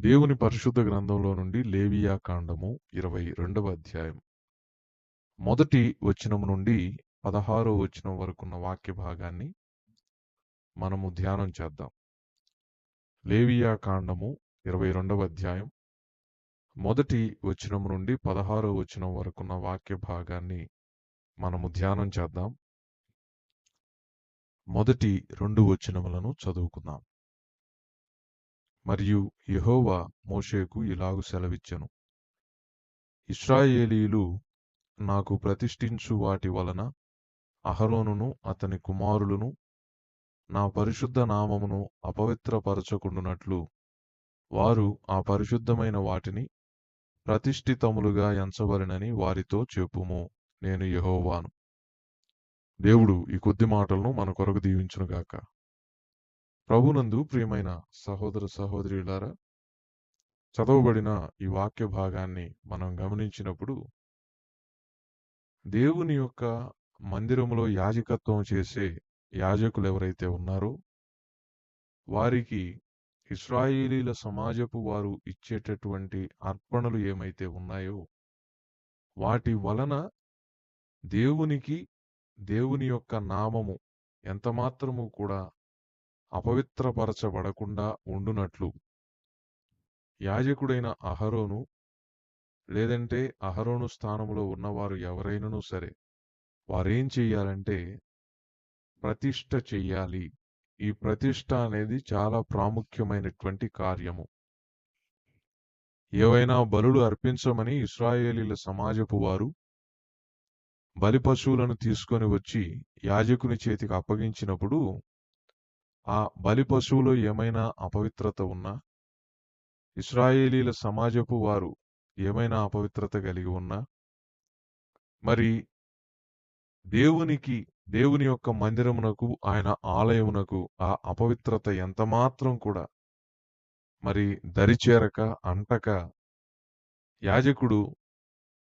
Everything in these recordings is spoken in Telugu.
దేవుని పరిశుద్ధ గ్రంథంలో నుండి లేవియా కాండము ఇరవై రెండవ అధ్యాయం. మొదటి వచనం నుండి పదహారో వచనం వరకున్న వాక్య భాగాన్ని మనము ధ్యానం చేద్దాం. లేవియా కాండము ఇరవై రెండవ అధ్యాయం మొదటి వచనం నుండి పదహారో వచనం వరకున్న వాక్య భాగాన్ని మనము ధ్యానం చేద్దాం. మొదటి రెండు వచనములను చదువుకుందాం. మరియు యెహోవా మోషేకు ఇలాగు సెలవిచ్చెను. ఇశ్రాయేలీలు నాకు ప్రతిష్ఠించు వాటి వలన అహరోనును అతని కుమారులను నా పరిశుద్ధ నామమును అపవిత్రపరచకుండునట్లు వారు ఆ పరిశుద్ధమైన వాటిని ప్రతిష్ఠితములుగా ఎంచవలెనని వారితో చెప్పుము నేను యెహోవాను. దేవుడు ఈ కొద్ది మాటలను మన కొరకు దీవించునుగాక. ప్రభునందు ప్రియమైన సహోదర సహోదరులారా చదవబడిన ఈ వాక్య భాగాన్ని మనం గమనించినప్పుడు దేవుని యొక్క మందిరములో యాజకత్వం చేసే యాజకులు ఎవరైతే ఉన్నారో వారికి ఇస్రాయేలీల సమాజపు వారు ఇచ్చేటటువంటి అర్పణలు ఏమైతే ఉన్నాయో వాటి వలన దేవునికి దేవుని యొక్క నామము ఎంత మాత్రము కూడా అపవిత్రపరచబడకుండా ఉండునట్లు. యాజకుడైన అహరోను లేదంటే అహరోను స్థానంలో ఉన్నవారు ఎవరైనను సరే వారేం చెయ్యాలంటే ప్రతిష్ట చెయ్యాలి. ఈ ప్రతిష్ట అనేది చాలా ప్రాముఖ్యమైనటువంటి కార్యము. ఏవైనా బలులు అర్పించమని ఇస్రాయేలీల సమాజపు వారు బలి పశువులను తీసుకొని వచ్చి యాజకుని చేతికి అప్పగించినప్పుడు ఆ బలి పశువులో ఏమైనా అపవిత్రత ఉన్నా? ఇస్రాయేలీల సమాజపు వారు ఏమైనా అపవిత్రత కలిగి ఉన్నా? మరి దేవునికి దేవుని యొక్క మందిరమునకు ఆయన ఆలయమునకు ఆ అపవిత్రత ఎంత మాత్రం కూడా మరి దరిచేరక అంటక యాజకుడు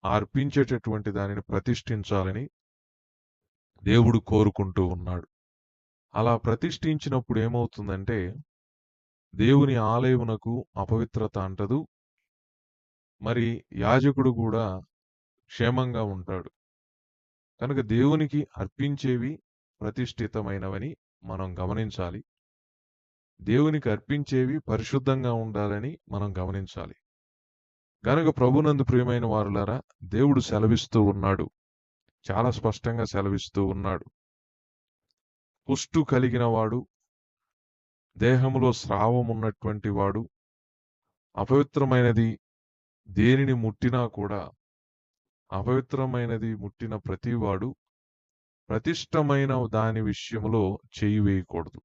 అర్పించేటటువంటి దానిని ప్రతిష్ఠించాలని దేవుడు కోరుకుంటూ ఉన్నాడు. అలా ప్రతిష్ఠించినప్పుడు ఏమవుతుందంటే దేవుని ఆలయమునకు అపవిత్రత అంటదు. మరి యాజకుడు కూడా క్షేమంగా ఉంటాడు. కనుక దేవునికి అర్పించేవి ప్రతిష్ఠితమైనవని మనం గమనించాలి. దేవునికి అర్పించేవి పరిశుద్ధంగా ఉండాలని మనం గమనించాలి. కనుక ప్రభునందు ప్రియమైన వారులారా దేవుడు సెలవిస్తూ ఉన్నాడు. చాలా స్పష్టంగా సెలవిస్తూ ఉన్నాడు. పుష్టు కలిగిన వాడు దేహంలో స్రావం ఉన్నటువంటి వాడు అపవిత్రమైనది దేనిని ముట్టినా కూడా అపవిత్రమైనది ముట్టిన ప్రతివాడు ప్రతిష్టమైన దాని విషయంలో చేయి వేయకూడదు.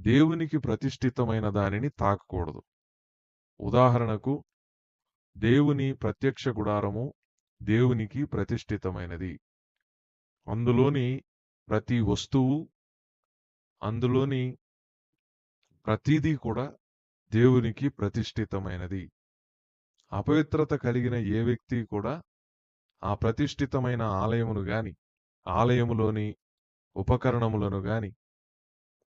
దేవునికి ప్రతిష్ఠితమైన దానిని తాకకూడదు. ఉదాహరణకు దేవుని ప్రత్యక్ష గుడారము దేవునికి ప్రతిష్ఠితమైనది. అందులోని ప్రతి వస్తువు అందులోని ప్రతిదీ కూడా దేవునికి ప్రతిష్ఠితమైనది. అపవిత్రత కలిగిన ఏ వ్యక్తి కూడా ఆ ప్రతిష్ఠితమైన ఆలయమును గాని ఆలయములోని ఉపకరణములను గాని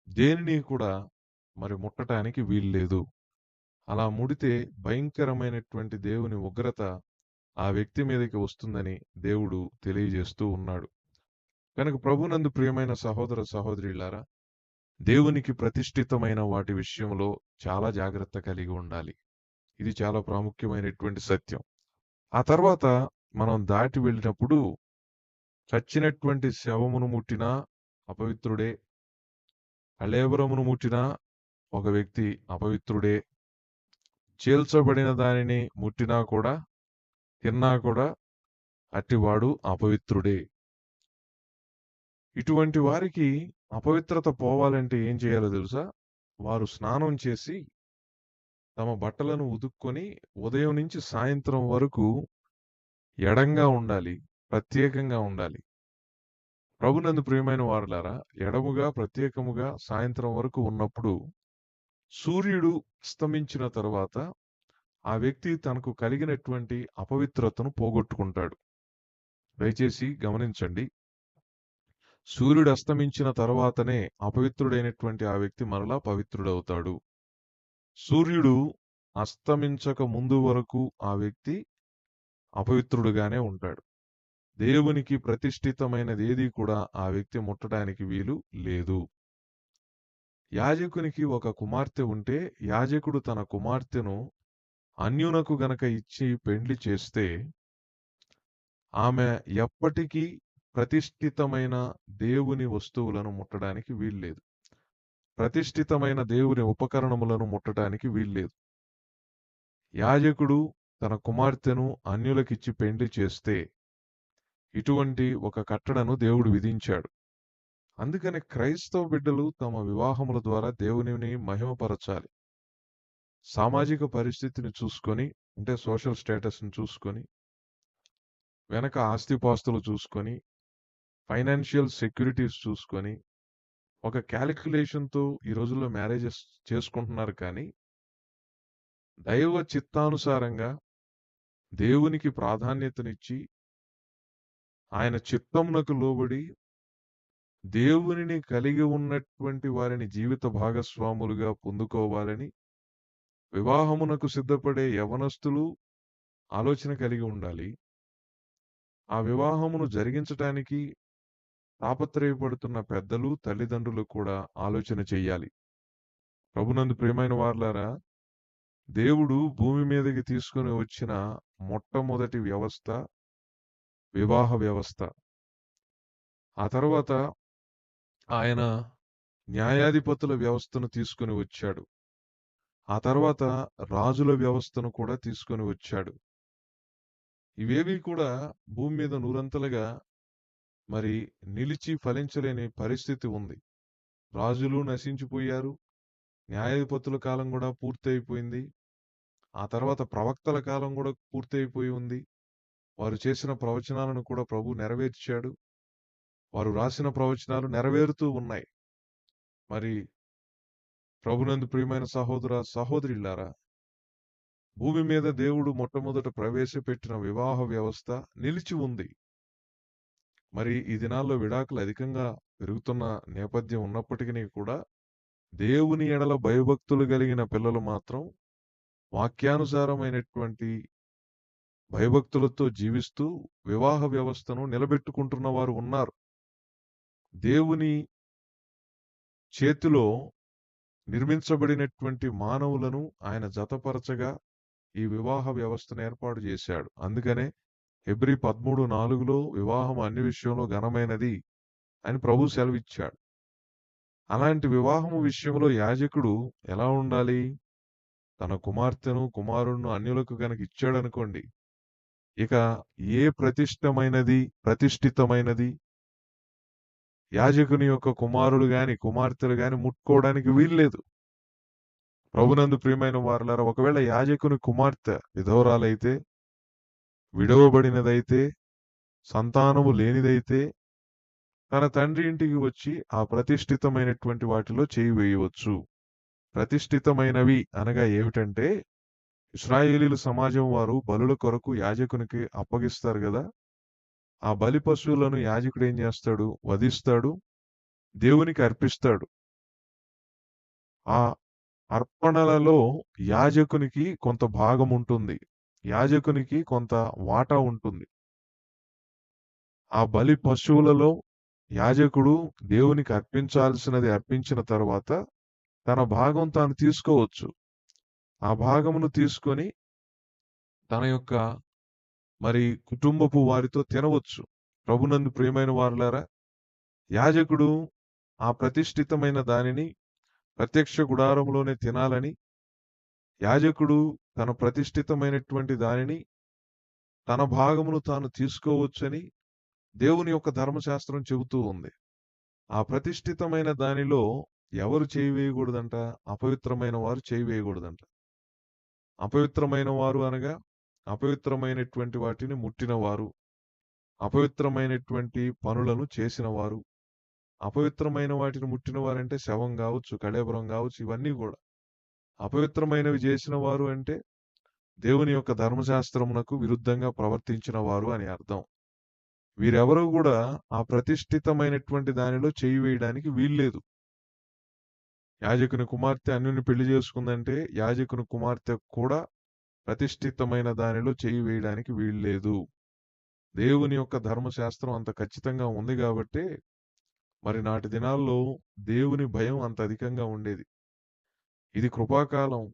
దేనిని కూడా మరి ముట్టటానికి వీల్లేదు. అలా ముడితే భయంకరమైనటువంటి దేవుని ఉగ్రత ఆ వ్యక్తి మీదకి వస్తుందని దేవుడు తెలియజేస్తూ ఉన్నాడు. కనుక ప్రభునందు ప్రియమైన సహోదర సహోదరులారా దేవునికి ప్రతిష్ఠితమైన వాటి విషయంలో చాలా జాగ్రత్త కలిగి ఉండాలి. ఇది చాలా ప్రాముఖ్యమైనటువంటి సత్యం. ఆ తర్వాత మనం దాటి వెళ్ళినప్పుడు చచ్చినటువంటి శవమును ముట్టినా అపవిత్రుడే కళేబరమును ముట్టినా ఒక వ్యక్తి అపవిత్రుడే. చేల్చబడిన దానిని ముట్టినా కూడా తిన్నా కూడా అట్టివాడు అపవిత్రుడే. ఇటువంటి వారికి అపవిత్రత పోవాలంటే ఏం చేయాలో తెలుసా? వారు స్నానం చేసి తమ బట్టలను ఉతుక్కొని ఉదయం నుంచి సాయంత్రం వరకు ఎడంగా ఉండాలి ప్రత్యేకంగా ఉండాలి. ప్రభునందు ప్రియమైన వారులారా ఎడముగా ప్రత్యేకముగా సాయంత్రం వరకు ఉన్నప్పుడు సూర్యుడు అస్తమించిన తర్వాత ఆ వ్యక్తి తనకు కలిగినటువంటి అపవిత్రతను పోగొట్టుకుంటాడు. దయచేసి గమనించండి. సూర్యుడు అస్తమించిన తర్వాతనే అపవిత్రుడైనటువంటి ఆ వ్యక్తి మరలా పవిత్రుడవుతాడు. సూర్యుడు అస్తమించక ముందు వరకు ఆ వ్యక్తి అపవిత్రుడుగానే ఉంటాడు. దేవునికి ప్రతిష్ఠితమైనది ఏది కూడా ఆ వ్యక్తి ముట్టడానికి వీలు లేదు. యాజకునికి ఒక కుమార్తె ఉంటే యాజకుడు తన కుమార్తెను అన్యునకు గనక ఇచ్చి పెండ్లి చేస్తే ఆమె ఎప్పటికీ ప్రతిష్ఠితమైన దేవుని వస్తువులను ముట్టడానికి వీల్లేదు. ప్రతిష్ఠితమైన దేవుని ఉపకరణములను ముట్టడానికి వీల్లేదు. యాజకుడు తన కుమార్తెను అన్యులకిచ్చి పెండ్లి చేస్తే ఇటువంటి ఒక కట్టడను దేవుడు విధించాడు. అందుకని క్రైస్తవ బిడ్డలు తమ వివాహముల ద్వారా దేవునిని మహిమపరచాలి. సామాజిక పరిస్థితిని చూసుకొని అంటే సోషల్ స్టేటస్ని చూసుకొని వెనక ఆస్తిపాస్తులు చూసుకొని ఫైనాన్షియల్ సెక్యూరిటీస్ చూసుకొని ఒక క్యాలిక్యులేషన్తో ఈ రోజుల్లో మ్యారేజెస్ చేసుకుంటున్నారు కానీ దైవ చిత్తానుసారంగా దేవునికి ప్రాధాన్యతనిచ్చి ఆయన చిత్తమునకు లోబడి దేవునిని కలిగి ఉన్నటువంటి వారిని జీవిత భాగస్వాములుగా పొందుకోవాలని వివాహమునకు సిద్ధపడే యవనస్తులు ఆలోచన కలిగి ఉండాలి. ఆ వివాహమును జరిగించటానికి తాపత్రయపడుతున్న పెద్దలు తల్లిదండ్రులు కూడా ఆలోచన చెయ్యాలి. ప్రభునందు ప్రియమైన వార్లారా దేవుడు భూమి మీదకి తీసుకుని వచ్చిన మొట్టమొదటి వ్యవస్థ వివాహ వ్యవస్థ. ఆ తర్వాత ఆయన న్యాయాధిపతుల వ్యవస్థను తీసుకుని వచ్చాడు. ఆ తర్వాత రాజుల వ్యవస్థను కూడా తీసుకొని వచ్చాడు. ఇవేవి కూడా భూమి మీద నూరంతలుగా మరి నిలిచి ఫలించలేని పరిస్థితి ఉంది. రాజులు నశించిపోయారు. న్యాయాధిపతుల కాలం కూడా పూర్తయిపోయింది. ఆ తర్వాత ప్రవక్తల కాలం కూడా పూర్తయిపోయి ఉంది. వారు చేసిన ప్రవచనాలను కూడా ప్రభు నెరవేర్చాడు. వారు రాసిన ప్రవచనాలు నెరవేరుతూ ఉన్నాయి. మరి ప్రభునందు ప్రియమైన సహోదర సహోదరిలారా భూమి మీద దేవుడు మొట్టమొదట ప్రవేశపెట్టిన వివాహ వ్యవస్థ నిలిచి ఉంది. మరి ఈ దినాల్లో విడాకులు అధికంగా పెరుగుతున్న నేపథ్యం ఉన్నప్పటికీ కూడా దేవుని ఎడల భయభక్తులు కలిగిన పిల్లలు మాత్రం వాక్యానుసారమైనటువంటి భయభక్తులతో జీవిస్తూ వివాహ వ్యవస్థను నిలబెట్టుకుంటున్న వారు ఉన్నారు. దేవుని చేతిలో నిర్మించబడినటువంటి మానవులను ఆయన జతపరచగా ఈ వివాహ వ్యవస్థను ఏర్పాటు చేశాడు. అందుకనే ఎబ్రి పదమూడు నాలుగులో వివాహం అన్ని విషయంలో ఘనమైనది అని ప్రభు సెలవిచ్చాడు. అలాంటి వివాహము విషయంలో యాజకుడు ఎలా ఉండాలి? తన కుమార్తెను కుమారుణ్ణు అన్యులకు గనక ఇచ్చాడనుకోండి ఇక ఏ ప్రతిష్టమైనది ప్రతిష్ఠితమైనది? యాజకుని యొక్క కుమారుడు గాని కుమార్తెలు గాని ముట్టుకోవడానికి వీల్లేదు. ప్రభునందు ప్రియమైన వారులారా ఒకవేళ యాజకుని కుమార్తె విధవరాలైతే విడవబడినదైతే సంతానము లేనిదైతే తన తండ్రి ఇంటికి వచ్చి ఆ ప్రతిష్ఠితమైనటువంటి వాటిలో చేయి వేయవచ్చు. ప్రతిష్ఠితమైనవి అనగా ఏమిటంటే ఇస్రాయేలీలు సమాజం వారు బలుల కొరకు యాజకునికి అప్పగిస్తారు కదా ఆ బలి పశువులను యాజకుడు ఏం చేస్తాడు? వధిస్తాడు దేవునికి అర్పిస్తాడు. ఆ అర్పణలలో యాజకునికి కొంత భాగం ఉంటుంది. యాజకునికి కొంత వాటా ఉంటుంది. ఆ బలి పశువులలో యాజకుడు దేవునికి అర్పించాల్సినది అర్పించిన తర్వాత తన భాగం తాను తీసుకోవచ్చు. ఆ భాగమును తీసుకొని తన యొక్క మరి కుటుంబపు వారితో తినవచ్చు. ప్రభునందు ప్రియమైన వారులారా యాజకుడు ఆ ప్రతిష్ఠితమైన దానిని ప్రత్యక్ష గుడారంలోనే తినాలని యాజకుడు తన ప్రతిష్ఠితమైనటువంటి దానిని తన భాగమును తాను తీసుకోవచ్చని దేవుని యొక్క ధర్మశాస్త్రం చెబుతూ ఉంది. ఆ ప్రతిష్ఠితమైన దానిలో ఎవరు చేయి వేయకూడదంట? అపవిత్రమైన వారు చేయి వేయకూడదంట. అపవిత్రమైన వారు అనగా అపవిత్రమైనటువంటి వాటిని ముట్టిన వారు అపవిత్రమైనటువంటి పనులను చేసిన వారు అపవిత్రమైన వాటిని ముట్టిన వారంటే శవం కావచ్చు కళేబరం కావచ్చు ఇవన్నీ కూడా అపవిత్రమైనవి చేసిన వారు అంటే దేవుని యొక్క ధర్మశాస్త్రమునకు విరుద్ధంగా ప్రవర్తించిన వారు అని అర్థం. వీరెవరూ కూడా ఆ ప్రతిష్ఠితమైనటువంటి దానిలో చేయి వేయడానికి వీల్లేదు యాజకుని కుమార్తె అన్యుని పెళ్ళి చేసుకుందంటే యాజకుని కుమార్తె కూడా ప్రతిష్ఠితమైన దానిలో చేయి వేయడానికి వీల్లేదు దేవుని యొక్క ధర్మశాస్త్రం అంత ఖచ్చితంగా ఉంది కాబట్టి మరి నాటి దినాల్లో దేవుని భయం అంత అధికంగా ఉండేది. ఇది కృపాకాలం.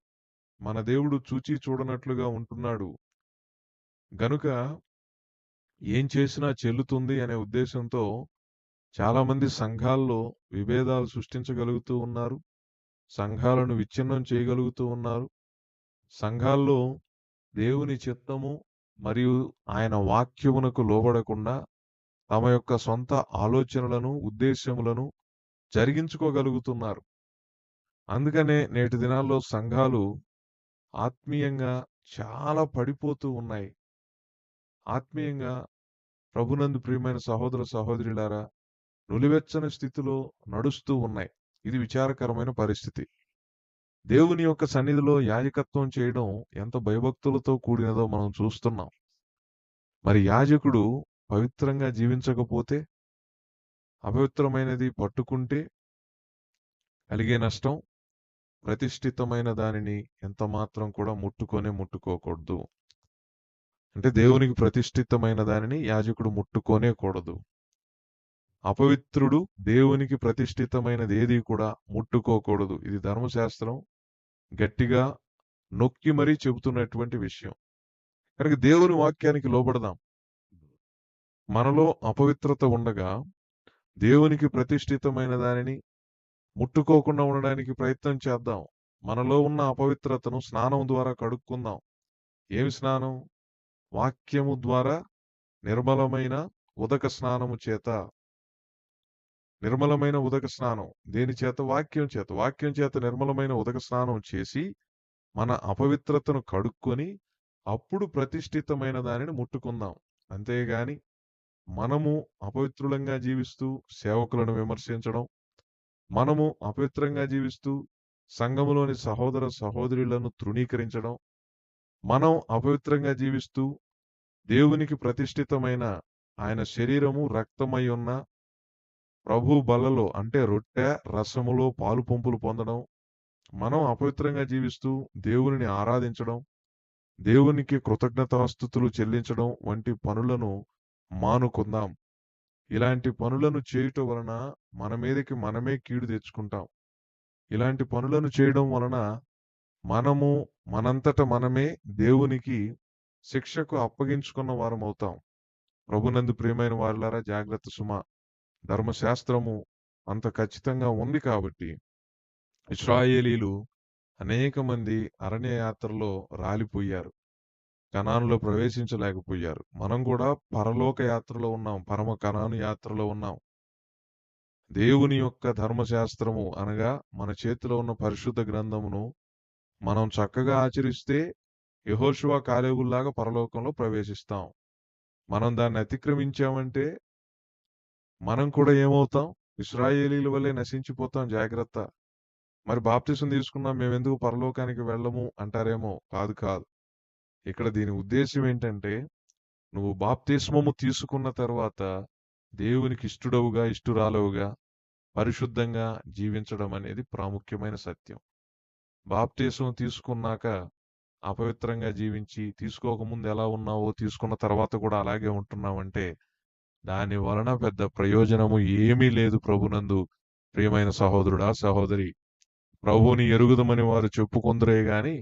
మన దేవుడు చూచి చూడనట్లుగా ఉంటున్నాడు. గనుక ఏం చేసినా చెల్లుతుంది అనే ఉద్దేశంతో చాలామంది సంఘాల్లో విభేదాలు సృష్టించగలుగుతూ ఉన్నారు. సంఘాలను విచ్ఛిన్నం చేయగలుగుతూ ఉన్నారు. సంఘాల్లో దేవుని చిత్తము మరియు ఆయన వాక్యమునకు లోబడకుండా తమ యొక్క సొంత ఆలోచనలను ఉద్దేశములను జరిగించుకోగలుగుతున్నారు. అందుకనే నేటి దినాల్లో సంఘాలు ఆత్మీయంగా చాలా పడిపోతూ ఉన్నాయి. ఆత్మీయంగా ప్రభునందు ప్రియమైన సహోదర సహోదరులారా నులివెచ్చని స్థితిలో నడుస్తూ ఉన్నాయి. ఇది విచారకరమైన పరిస్థితి. దేవుని యొక్క సన్నిధిలో యాజకత్వం చేయడం ఎంత భయభక్తులతో కూడినదో మనం చూస్తున్నాం. మరి యాజకుడు పవిత్రంగా జీవించకపోతే అపవిత్రమైనది పట్టుకుంటే కలిగే నష్టం ప్రతిష్ఠితమైన దానిని ఎంత మాత్రం కూడా ముట్టుకొనే ముట్టుకోకూడదు. అంటే దేవునికి ప్రతిష్ఠితమైన దానిని యాజకుడు ముట్టుకోనే కూడదు. అపవిత్రుడు దేవునికి ప్రతిష్ఠితమైనది ఏది కూడా ముట్టుకోకూడదు. ఇది ధర్మశాస్త్రం గట్టిగా నొక్కి మరీ చెబుతున్నటువంటి విషయం. కనుక దేవుని వాక్యానికి లోబడదాం. మనలో అపవిత్రత ఉండగా దేవునికి ప్రతిష్ఠితమైన దానిని ముట్టుకోకుండా ఉండడానికి ప్రయత్నం చేద్దాం. మనలో ఉన్న అపవిత్రతను స్నానం ద్వారా కడుక్కుందాం. ఏమి స్నానం? వాక్యము ద్వారా నిర్మలమైన ఉదక స్నానము చేత. నిర్మలమైన ఉదక స్నానం. దేని చేత? వాక్యం చేత. వాక్యం చేత నిర్మలమైన ఉదక స్నానం చేసి మన అపవిత్రతను కడుక్కొని అప్పుడు ప్రతిష్ఠితమైన దానిని ముట్టుకుందాం. అంతేగాని మనము అపవిత్రులంగా జీవిస్తూ సేవకులను విమర్శించడం మనము అపవిత్రంగా జీవిస్తూ సంఘములోని సహోదర సహోదరులను తృణీకరించడం మనం అపవిత్రంగా జీవిస్తూ దేవునికి ప్రతిష్ఠితమైన ఆయన శరీరము రక్తమై ఉన్న ప్రభు బలలో అంటే రొట్టె రసములో పాలు పంపులు పొందడం మనం అపవిత్రంగా జీవిస్తూ దేవునిని ఆరాధించడం దేవునికి కృతజ్ఞతాస్థుతులు చెల్లించడం వంటి పనులను మానుకుందాం. ఇలాంటి పనులను చేయుట వలన మన మీదకి మనమే కీడు తెచ్చుకుంటాం. ఇలాంటి పనులను చేయడం వలన మనము మనంతట మనమే దేవునికి శిక్షకు అప్పగించుకున్న వారం అవుతాం ప్రభునందు ప్రియమైన వారులారా జాగ్రత్త సుమ. ధర్మశాస్త్రము అంత ఖచ్చితంగా ఉంది కాబట్టి ఇస్రాయేలీలు అనేక మంది అరణ్య యాత్రలో రాలిపోయారు. కణానులో ప్రవేశించలేకపోయారు. మనం కూడా పరలోక యాత్రలో ఉన్నాం. పరమ కణాను యాత్రలో ఉన్నాం. దేవుని యొక్క ధర్మశాస్త్రము అనగా మన చేతిలో ఉన్న పరిశుద్ధ గ్రంథమును మనం చక్కగా ఆచరిస్తే యహోశివా కాలేవుల్లాగా పరలోకంలో ప్రవేశిస్తాం. మనం దాన్ని అతిక్రమించామంటే మనం కూడా ఏమవుతాం? ఇస్రాయేలీల వల్లే నశించిపోతాం. జాగ్రత్త. మరి బాప్తిసం తీసుకున్నాం. మేము ఎందుకు పరలోకానికి వెళ్ళము? అంటారేమో? కాదు కాదు. ఇక్కడ దీని ఉద్దేశం ఏంటంటే నువ్వు బాప్తిస్మము తీసుకున్న తర్వాత దేవునికి ఇష్టడవుగా ఇష్టురాలవుగా పరిశుద్ధంగా జీవించడం అనేది ప్రాముఖ్యమైన సత్యం. బాప్తిసం తీసుకున్నాక అపవిత్రంగా జీవించి తీసుకోకముందు ఎలా ఉన్నావో తీసుకున్న తర్వాత కూడా అలాగే ఉంటున్నావంటే దాని వలన పెద్ద ప్రయోజనము ఏమీ లేదు ప్రభునందు. ప్రియమైన సహోదరుడా సహోదరి ప్రభువుని ఎరుగుదమని వారు చెప్పుకుందరే గాని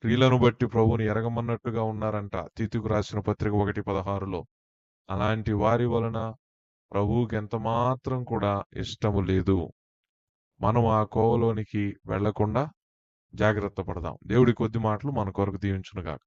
స్త్రీలను బట్టి ప్రభువుని ఎరగమన్నట్టుగా ఉన్నారంట. తీతుకు రాసిన పత్రిక ఒకటి పదహారులో. అలాంటి వారి వలన ప్రభువుకి ఎంత మాత్రం కూడా ఇష్టము లేదు. మనం ఆ కోవలోనికి వెళ్ళకుండా జాగ్రత్త పడదాం. దేవుడి కొద్ది మాటలు మన కొరకు దీవించునుగాక.